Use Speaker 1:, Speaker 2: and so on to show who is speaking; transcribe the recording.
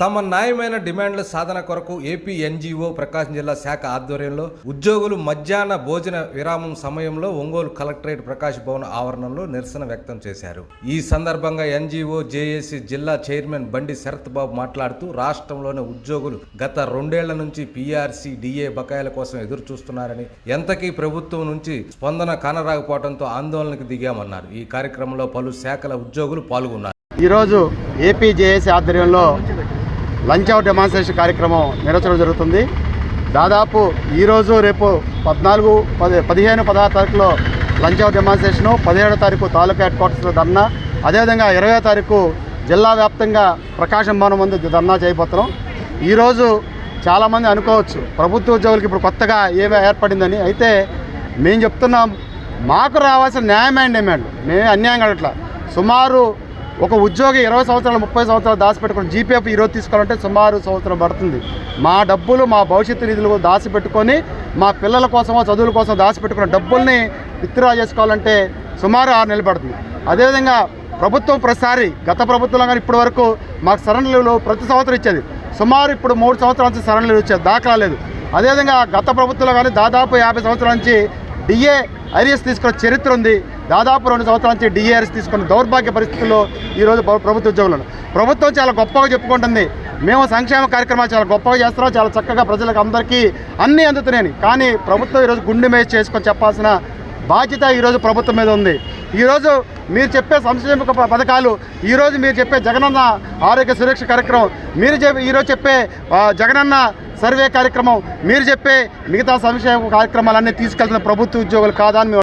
Speaker 1: తమ న్యాయమైన డిమాండ్ల సాధన కొరకు ఏపీ ఎన్జీఓ ప్రకాశం జిల్లా శాఖ ఆధ్వర్యంలో ఉద్యోగులు మధ్యాహ్న భోజన విరామం సమయంలో ఒంగోలు కలెక్టరేట్ ప్రకాశ్ భవన్ ఆవరణలో నిరసన వ్యక్తం చేశారు. ఈ సందర్భంగా ఎన్జీఓ జేఏసీ జిల్లా చైర్మన్ బండి శరత్ బాబు మాట్లాడుతూ రాష్ట్రంలోని ఉద్యోగులు గత రెండేళ్ళ నుంచి పీఆర్సీ డిఏ బకాయిల కోసం ఎదురు చూస్తున్నారని ఎంతకీ ప్రభుత్వం నుంచి స్పందన కానరాకపోవడంతో ఆందోళనకు దిగామన్నారు. ఈ కార్యక్రమంలో పలు శాఖల ఉద్యోగులు పాల్గొన్నారు.
Speaker 2: ఈరోజు ఏపీ జేఏసీ ఆధ్వర్యంలో లంచ్ అవుట్ డెమాన్స్ట్రేషన్ కార్యక్రమం నిర్వహించడం జరుగుతుంది. దాదాపు ఈరోజు రేపు పద్నాలుగు పది పదిహేను పదహారు తారీఖులో లంచ్ అవుట్ డెమాన్స్ట్రేషను పదిహేడో తారీఖు తాలూకా హెడ్ క్వార్టర్స్లో ధర్నా అదేవిధంగా ఇరవై తారీఖు జిల్లా వ్యాప్తంగా ప్రకాశం భవనం ముందు ధర్నా చేయబోతున్నాం. ఈరోజు చాలామంది అనుకోవచ్చు ప్రభుత్వ ఉద్యోగులకు ఇప్పుడు కొత్తగా ఏమి ఏర్పడిందని. అయితే మేము చెప్తున్నాం మాకు రావాల్సిన న్యాయమైన డిమాండ్ మేము అన్యాయం అడగట్లా సుమారు ఒక ఉద్యోగి ఇరవై సంవత్సరాలు ముప్పై సంవత్సరాలు దాచిపెట్టుకుని జీపీఎఫ్ ఈరోజు తీసుకోవాలంటే సుమారు సంవత్సరం పడుతుంది. మా డబ్బులు మా భవిష్యత్తు నిధులు దాచిపెట్టుకొని మా పిల్లల కోసమో చదువుల కోసం దాచిపెట్టుకున్న డబ్బుల్ని విత్డ్రా చేసుకోవాలంటే సుమారు ఆరు నెలలు పడుతుంది. అదేవిధంగా ప్రభుత్వం ప్రతిసారి గత ప్రభుత్వంలో కానీ ఇప్పటి వరకు మాకు సరణులు ప్రతి సంవత్సరం ఇచ్చేది. సుమారు ఇప్పుడు మూడు సంవత్సరాల నుంచి సరణులు ఇచ్చేది దాఖలా లేదు. అదేవిధంగా గత ప్రభుత్వంలో కానీ దాదాపు యాభై సంవత్సరాల నుంచి డిఏ ఐరియస్ తీసుకున్న చరిత్ర ఉంది. దాదాపు రెండు సంవత్సరాల నుంచి డిఏఆర్ఎస్ తీసుకున్న దౌర్భాగ్య పరిస్థితుల్లో ఈరోజు ప్రభుత్వ ఉద్యోగులను. ప్రభుత్వం చాలా గొప్పగా చెప్పుకుంటుంది. మేము సంక్షేమ కార్యక్రమాలు చాలా గొప్పగా చేస్తున్నాం. చాలా చక్కగా ప్రజలకు అందరికీ అన్నీ అందుతున్నాయని. కానీ ప్రభుత్వం ఈరోజు గుండె మీద చేసుకొని చెప్పాల్సిన బాధ్యత ఈరోజు ప్రభుత్వం మీద ఉంది. ఈరోజు మీరు చెప్పే సంక్షేమ ప- పథకాలు ఈరోజు మీరు చెప్పే జగనన్న ఆరోగ్య సురక్ష కార్యక్రమం మీరు చెప్పే ఈరోజు చెప్పే జగనన్న సర్వే కార్యక్రమం మీరు చెప్పే మిగతా సంక్షేమ కార్యక్రమాలన్నీ తీసుకెళ్తున్న ప్రభుత్వ ఉద్యోగులు కాదా అని మేము